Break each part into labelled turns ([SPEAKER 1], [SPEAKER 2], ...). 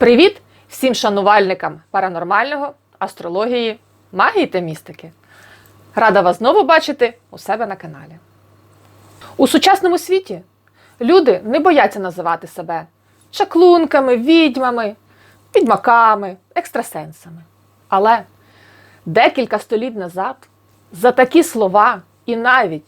[SPEAKER 1] Привіт всім шанувальникам паранормального, астрології, магії та містики. Рада вас знову бачити у себе на каналі. У сучасному світі люди не бояться називати себе чаклунками, відьмами, відьмаками, екстрасенсами. Але декілька століть назад за такі слова і навіть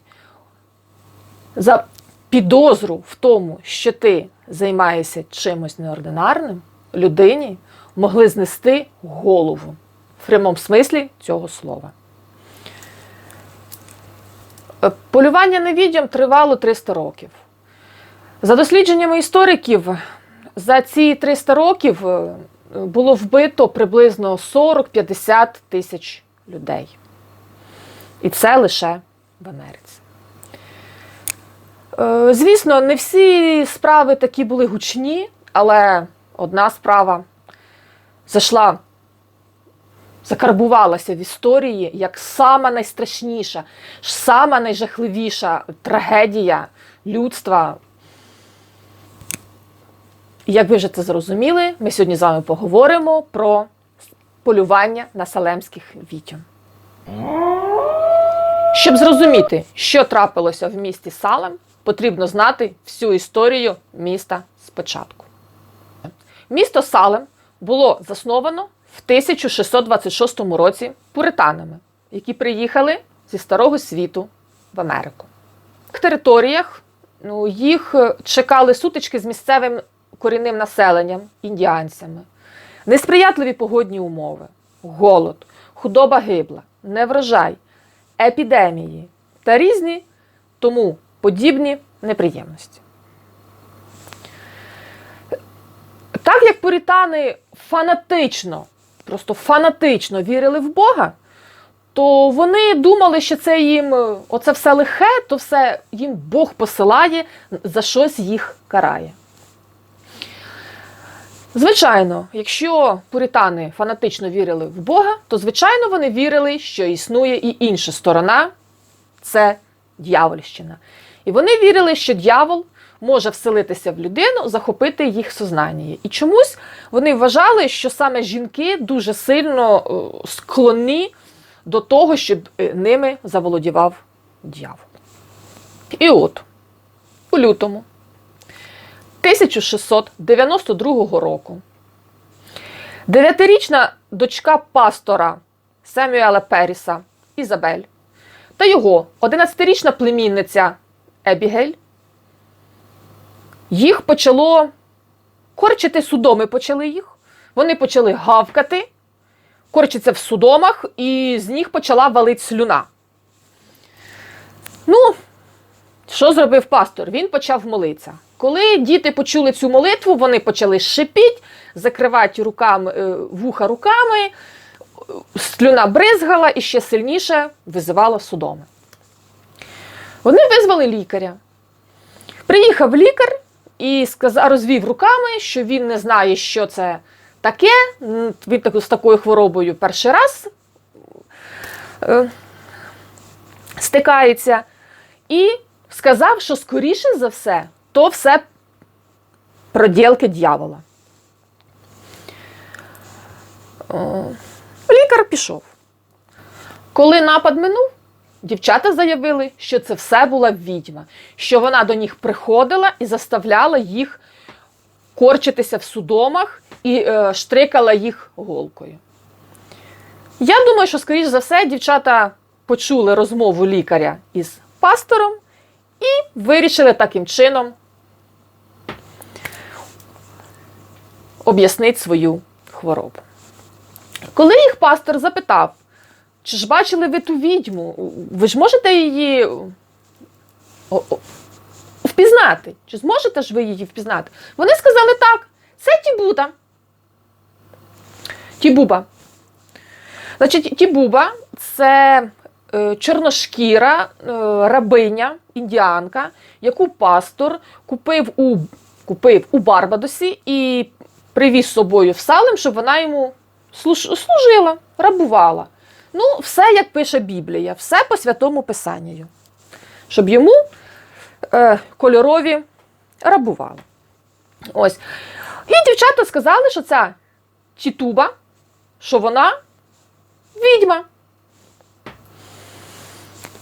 [SPEAKER 1] за підозру в тому, що ти займаєшся чимось неординарним, людині могли знести голову в прямому смислі цього слова. Е, Полювання на відьом тривало 300 років. За дослідженнями істориків, за ці 300 років е, було вбито приблизно 40-50 тисяч людей. І це лише в Америці. Е, Звісно, не всі справи такі були гучні, але одна справа зайшла, закарбувалася в історії як сама найстрашніша, сама найжахливіша трагедія людства. Як ви вже це зрозуміли, ми сьогодні з вами поговоримо про полювання на салемських відьом. Щоб зрозуміти, що трапилося в місті Салем, потрібно знати всю історію міста спочатку. Місто Салем було засновано в 1626 році пуританами, які приїхали зі Старого світу в Америку. В територіях ну, їх е, чекали сутички з місцевим корінним населенням, індіанцями, несприятливі погодні умови, голод, худоба гибла, неврожай, епідемії та різні тому подібні неприємності. Так як пуритани фанатично, просто фанатично вірили в Бога, то вони думали, що це їм е, оце все лихе, то все їм Бог посилає, за щось їх карає. Звичайно, якщо пуритани фанатично вірили в Бога, то звичайно вони вірили, що існує і інша сторона це дьявольщина. І вони вірили, що дьявол може вселитися в людину, захопити їх сознання. І чомусь вони вважали, що саме жінки дуже сильно е, склонні до того, щоб е, ними заволодівав дьявол. І от, у лютому 1692 року дев'ятирічна дочка пастора Семюела Періса Ізабель та його 11-річна племінниця Ебігель їх почало корчити судоми почали їх. Вони почали гавкати, корчиться в судомах, і з них почала валить слюна. Ну, що зробив пастор? Він почав молитися. Коли діти почули цю молитву, вони почали шипіть, закривати руками, е, вуха руками, слюна бризгала і ще сильніше визивала судоми. Вони визвали лікаря. Приїхав лікар і сказав, розвів руками, що він не знає, що це таке. Він так- з такою хворобою перший раз е, стикається. І сказав, що скоріше за все, то все проділки дьявола. О, Лікар пішов. Коли напад минув, дівчата заявили, що це все була відьма, що вона до них приходила і заставляла їх корчитися в судомах і е, штрикала їх голкою. Я думаю, що, скоріш за все, дівчата почули розмову лікаря із пастором і вирішили таким чином об'яснити свою хворобу. Коли їх пастор запитав, чи ж бачили ви ту відьму, ви ж можете її впізнати? Чи зможете ж ви її впізнати? Вони сказали так, це Тібута. Тібуба. Значить, Тібуба це е, чорношкіра е, рабиня, індіанка, яку пастор купив у, купив у Барбадосі і привіз з собою в Салем, щоб вона йому служила, рабувала. Ну, все, як пише Біблія, все по святому Писанню. Щоб йому е, кольорові рабували. Ось. І дівчата сказали, що ця тітуба, що вона відьма.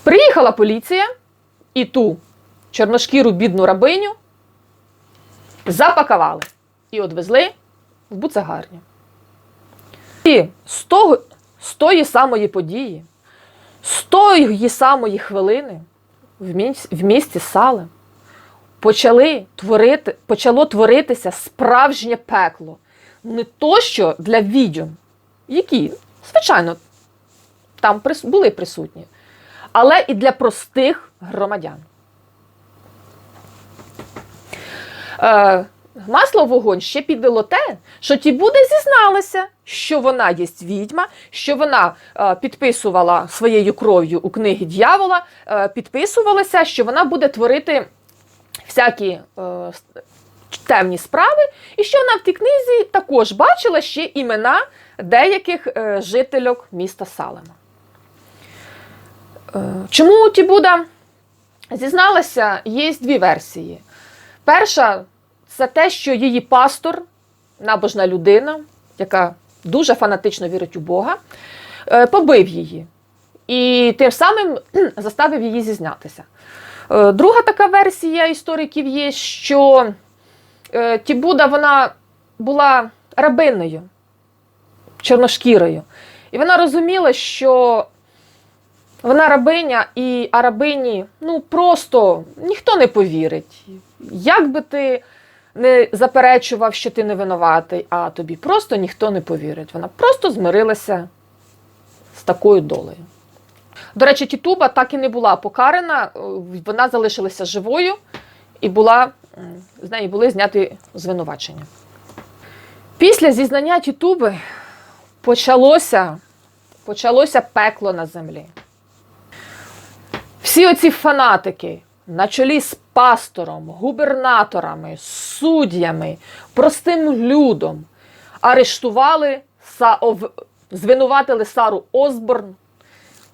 [SPEAKER 1] Приїхала поліція і ту чорношкіру бідну рабиню запакували і одвезли в буцегарню. І з, того, з тої самої події, з тої самої хвилини в місті, в місті Салем почали творити, почало творитися справжнє пекло. Не то, що для відьом, які, звичайно, там були присутні, але і для простих громадян. Е, масло в вогонь ще підлило те, що Тібуда зізналася, що вона є відьма, що вона е, підписувала своєю кров'ю у книги дьявола, е, підписувалася, що вона буде творити всякі е, темні справи, і що вона в тій книзі також бачила ще імена деяких е, жительок міста Салема. Е, чому Тібуда зізналася, є дві версії. Перша це те, що її пастор, набожна людина, яка дуже фанатично вірить у Бога, е, побив її і тим самим заставив її зізнятися. Е, Друга така версія істориків є, що е, Тібуда вона була рабиною, чорношкірою. І вона розуміла, що вона рабиня, і а рабині ну просто ніхто не повірить. Як би ти не заперечував, що ти не винуватий, а тобі просто ніхто не повірить. Вона просто змирилася з такою долею. До речі, Тітуба так і не була покарана, е, вона залишилася живою і була, з неї були зняті звинувачення. Після зізнання Тітуби почалося, почалося пекло на землі. Всі оці фанатики на чолі з пастором, губернаторами, суддями, простим людом арештували, звинуватили Сару Осборн,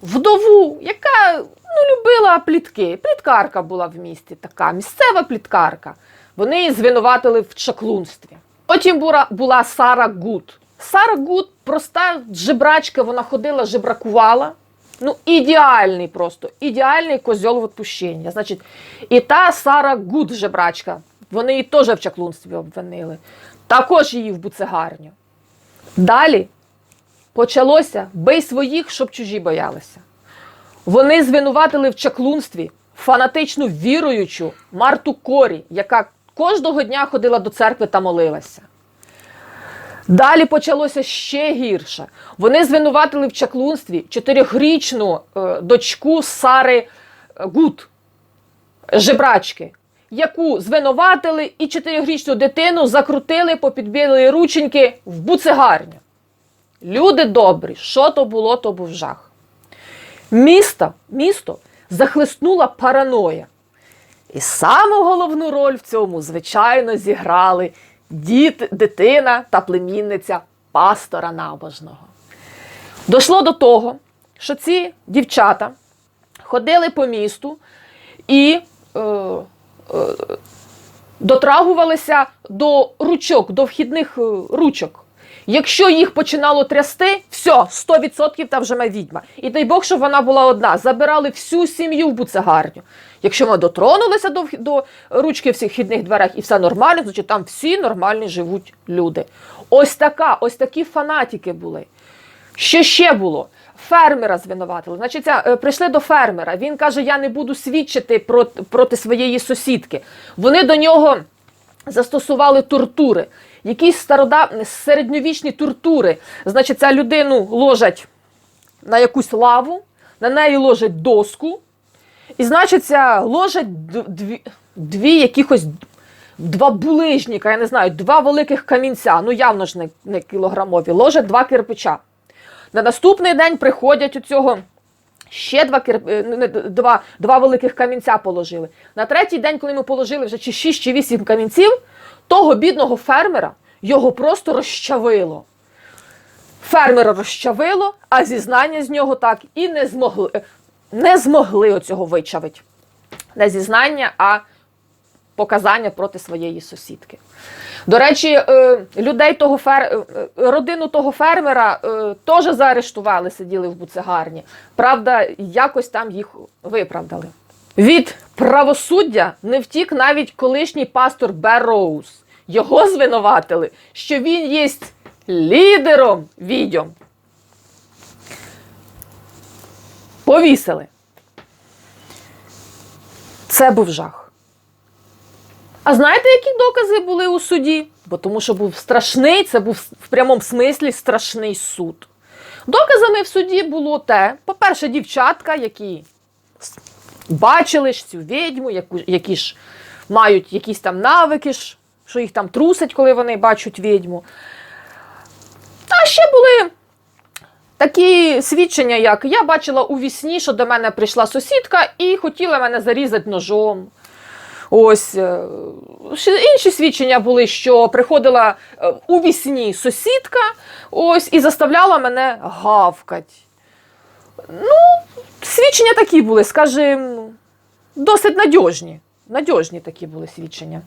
[SPEAKER 1] вдову, яка ну, любила плітки. Пліткарка була в місті така, місцева пліткарка. Вони її звинуватили в чаклунстві. Потім була, була Сара Гуд. Сара Гуд проста жебрачка, вона ходила, жебракувала. Ну, ідеальний просто, ідеальний козьол в відпущення. Значить, і та Сара Гуд жебрачка, вони її теж в чаклунстві обвинили. Також її в буцегарню. Далі почалося бий своїх, щоб чужі боялися. Вони звинуватили в чаклунстві фанатичну віруючу Марту Корі, яка кожного дня ходила до церкви та молилася. Далі почалося ще гірше. Вони звинуватили в чаклунстві чотирьохрічну е, дочку Сари е, Гуд, жебрачки, яку звинуватили і чотирьохрічну дитину закрутили, попідбили рученьки в буцегарню. Люди добрі, що то було, то був жах. Місто, місто захлеснула параноя. І саму головну роль в цьому, звичайно, зіграли діт, дитина та племінниця пастора набожного. Дошло до того, що ці дівчата ходили по місту і е, е, дотрагувалися до ручок, до вхідних е, ручок. Якщо їх починало трясти, все, 100% та вже ма відьма. І дай Бог, щоб вона була одна. Забирали всю сім'ю в буцегарню. Якщо ми дотронулися до, до ручки всіх вхідних дверях і все нормально, значить там всі нормальні живуть люди. Ось така, ось такі фанатики були. Що ще було? Фермера звинуватили. Значить, ця, е, прийшли до фермера. Він каже: Я не буду свідчити проти, проти своєї сусідки. Вони до нього застосували тортури, якісь старода... середньовічні тортури. Значить, ця людину ложать на якусь лаву, на неї ложать доску, і, значиться, ложать дві, дві якихось два булижника, я не знаю, два великих камінця, ну явно ж не, не кілограмові, ложать два кирпича. На наступний день приходять у цього. Ще два, е, не, два, два великих камінця положили. На третій день, коли ми положили вже чи 6 чи 8 камінців, того бідного фермера його просто розчавило. Фермера розчавило, а зізнання з нього так і не змогли, не змогли оцього вичавити. Не зізнання, а показання проти своєї сусідки. До речі, е, людей того фер... е, е, родину того фермера теж заарештували, сиділи в буцегарні. Правда, якось там їх виправдали. Від правосуддя не втік навіть колишній пастор Берроуз. Його звинуватили, що він є лідером відьом. Повісили. Це був жах. А знаєте, які докази були у суді? Бо тому що був страшний, це був в прямому смислі страшний суд. Доказами в суді було те, по-перше, дівчатка, які бачили ж цю відьму, які ж мають якісь там навики, що їх там трусять, коли вони бачать відьму. А ще були такі свідчення, як я бачила у вісні, що до мене прийшла сусідка і хотіла мене зарізати ножом. Ось е, інші свідчення були, що приходила е, у вісні сусідка, ось і заставляла мене гавкати. Ну, свідчення такі були, скажімо, досить надіжні. Надіжні такі були свідчення.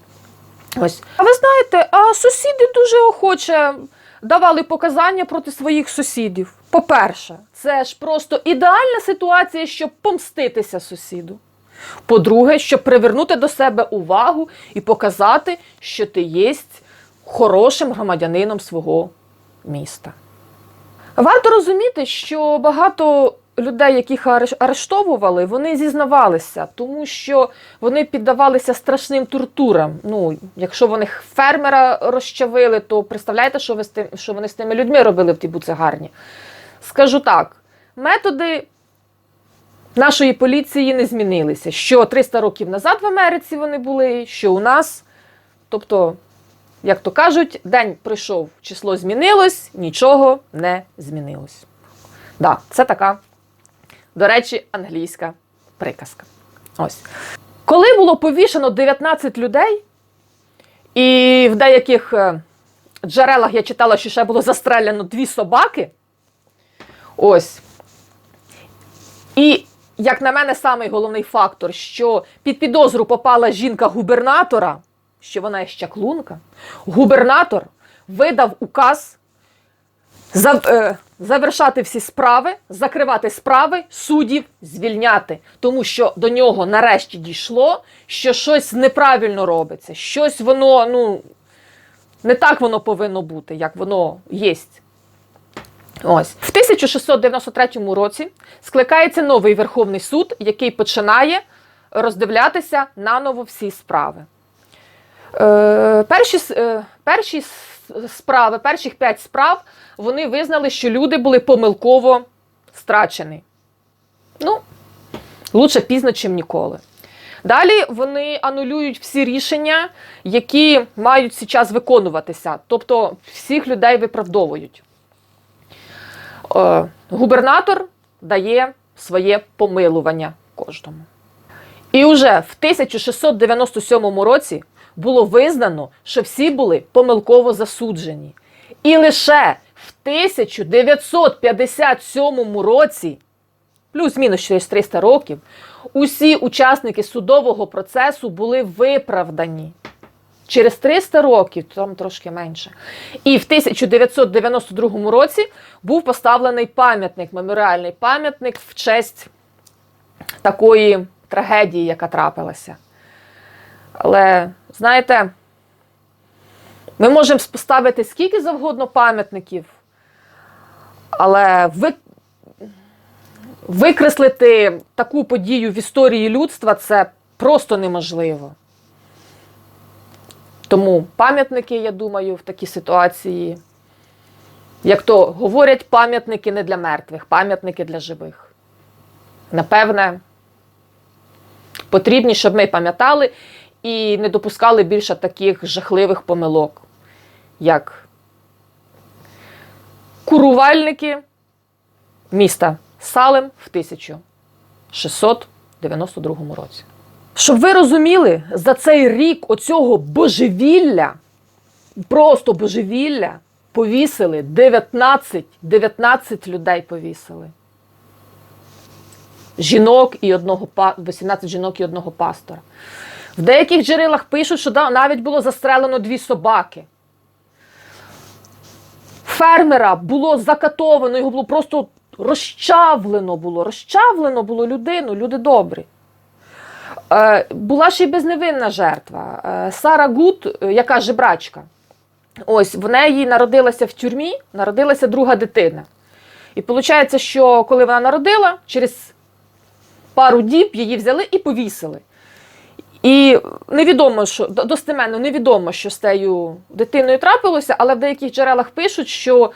[SPEAKER 1] Ось. А ви знаєте, а сусіди дуже охоче давали показання проти своїх сусідів. По-перше, це ж просто ідеальна ситуація, щоб помститися сусіду. По-друге, щоб привернути до себе увагу і показати, що ти є хорошим громадянином свого міста. Варто розуміти, що багато людей, яких арештовували, вони зізнавалися, тому що вони піддавалися страшним тортурам. Ну, якщо вони фермера розчавили, то представляєте, що, ви з тим, що вони з тими людьми робили в тій буцегарні? Скажу так: методи нашої поліції не змінилися. Що 300 років назад в Америці вони були, що у нас. Тобто, як то кажуть, день прийшов, число змінилось, нічого не змінилось. Да, це така, до речі, англійська приказка. Ось. Коли було повішено 19 людей, і в деяких е, джерелах я читала, що ще було застрелено дві собаки. Ось. І, як на мене, самий головний фактор, що під підозру попала жінка губернатора, що вона є щаклунка, губернатор видав указ зав- е, завершати всі справи, закривати справи, суддів звільняти. Тому що до нього нарешті дійшло, що щось неправильно робиться, щось воно, ну, не так воно повинно бути, як воно єсть. Ось в 1693 році скликається новий Верховний суд, який починає роздивлятися наново всі справи. Е, перші, е, перші справи, перших п'ять справ, вони визнали, що люди були помилково страчені. Ну, лучше пізно, чим ніколи. Далі вони анулюють всі рішення, які мають зараз виконуватися. Тобто всіх людей виправдовують. Е, губернатор дає своє помилування кожному. І вже в 1697 році було визнано, що всі були помилково засуджені. І лише в 1957 році, плюс-мінус через 300 років, усі учасники судового процесу були виправдані. Через 300 років, там трошки менше. І в 1992 році був поставлений пам'ятник, меморіальний пам'ятник в честь такої трагедії, яка трапилася. Але, знаєте, ми можемо поставити скільки завгодно пам'ятників, але ви, викреслити таку подію в історії людства це просто неможливо. Тому пам'ятники, я думаю, в такій ситуації, як то говорять, пам'ятники не для мертвих, пам'ятники для живих. Напевне, потрібні, щоб ми пам'ятали і не допускали більше таких жахливих помилок, як курувальники міста Салем в 1692 році. Щоб ви розуміли, за цей рік оцього божевілля, просто божевілля, повісили 19, 19 людей повісили. Жінок і одного па- 18 жінок і одного пастора. В деяких джерелах пишуть, що навіть було застрелено дві собаки. Фермера було закатовано, його було просто розчавлено було. Розчавлено було людину, люди добрі. Е, була ще й безневинна жертва. Е, Сара Гуд, е, яка жебрачка. Ось в неї народилася в тюрмі, народилася друга дитина. І виходить, що коли вона народила, через пару діб її взяли і повісили. І невідомо, що достеменно невідомо, що з тією дитиною трапилося, але в деяких джерелах пишуть, що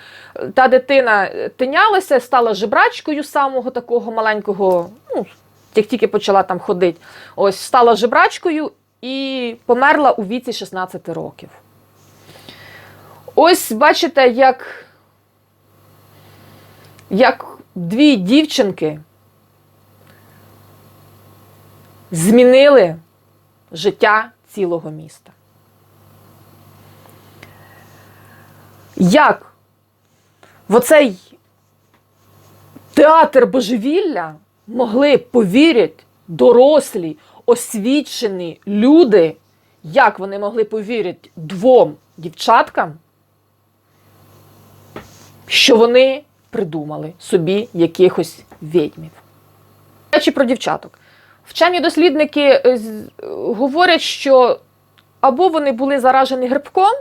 [SPEAKER 1] та дитина тинялася, стала жебрачкою самого такого маленького, ну, як тільки почала там ходити. Ось стала жебрачкою і померла у віці 16 років. Ось бачите, як, як дві дівчинки змінили життя цілого міста. Як в оцей театр божевілля могли повірити дорослі, освічені люди, як вони могли повірити двом дівчаткам, що вони придумали собі якихось відьмів. Речі, про дівчаток. Вчені дослідники е, е, говорять, що або вони були заражені грибком.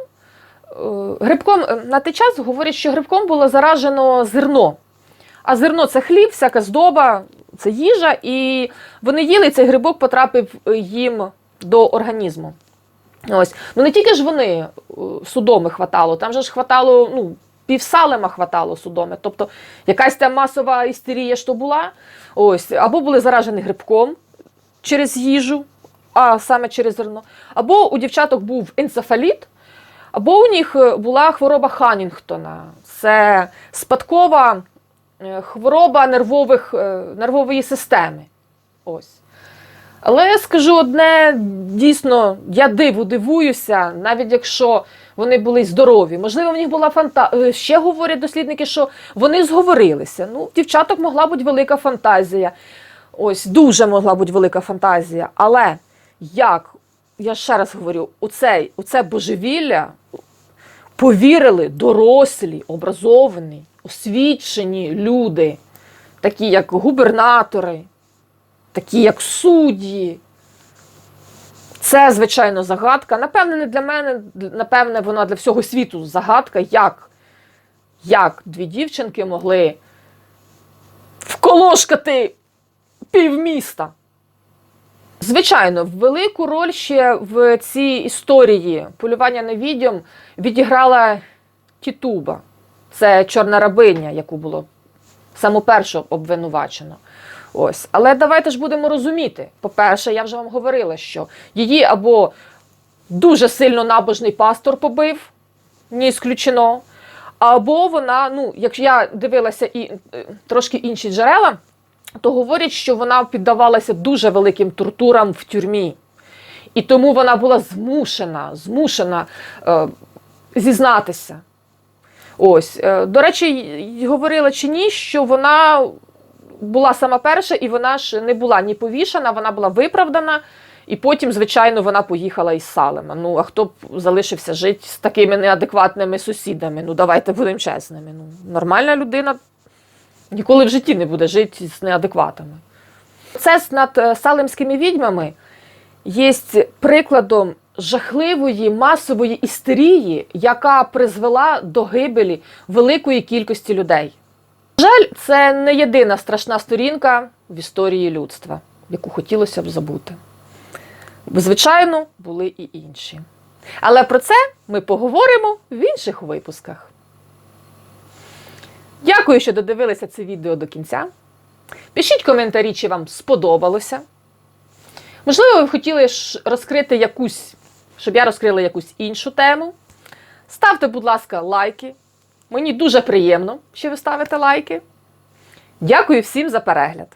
[SPEAKER 1] е, Грибком на той час говорять, що грибком було заражено зерно. А зерно це хліб, всяка здоба, це їжа, і вони їли, і цей грибок потрапив е, їм до організму. Ось. Ну не тільки ж вони е, судоми хватало, там же ж хватало, ну, півсалема хватало судоми. Тобто якась там масова істерія, що була, ось, або були заражені грибком через їжу, а саме через зерно, або у дівчаток був енцефаліт, або у них е, була хвороба Ханінгтона. Це спадкова хвороба нервових, е, нервової системи. Ось. Але скажу одне, дійсно, я диву дивуюся, навіть якщо вони були здорові. Можливо, в них була фантазія. Ще говорять дослідники, що вони зговорилися. Ну, дівчаток могла бути велика фантазія. Ось, дуже могла бути велика фантазія. Але як, я ще раз говорю, у, цей, у це божевілля повірили дорослі, образовані, освічені люди, такі як губернатори, такі як судді. Це, звичайно, загадка. Напевне, не для мене, напевне, вона для всього світу загадка, як, як дві дівчинки могли вколошкати півміста. Звичайно, велику роль ще в цій історії полювання на відьом відіграла Тітуба. Це чорна рабиня, яку було саму першу обвинувачено. Ось. Але давайте ж будемо розуміти. По-перше, я вже вам говорила, що її або дуже сильно набожний пастор побив, не ісключено, або вона, ну, якщо я дивилася і е, трошки інші джерела, то говорять, що вона піддавалася дуже великим тортурам в тюрмі. І тому вона була змушена, змушена е, зізнатися. Ось, е, до речі, говорила чи ні, що вона була сама перша, і вона ж не була ні повішана, вона була виправдана. І потім, звичайно, вона поїхала із Салема. Ну, а хто б залишився жити з такими неадекватними сусідами? Ну, давайте будемо чесними. Ну, нормальна людина ніколи в житті не буде жити з неадекватами. Процес над е, салемськими відьмами є прикладом жахливої масової істерії, яка призвела до гибелі великої кількості людей. На жаль, це не єдина страшна сторінка в історії людства, яку хотілося б забути. Звичайно, були і інші. Але про це ми поговоримо в інших випусках. Дякую, що додивилися це відео до кінця. Пишіть коментарі, чи вам сподобалося. Можливо, ви хотіли розкрити якусь, щоб я розкрила якусь іншу тему. Ставте, будь ласка, лайки. Мені дуже приємно, що ви ставите лайки. Дякую всім за перегляд.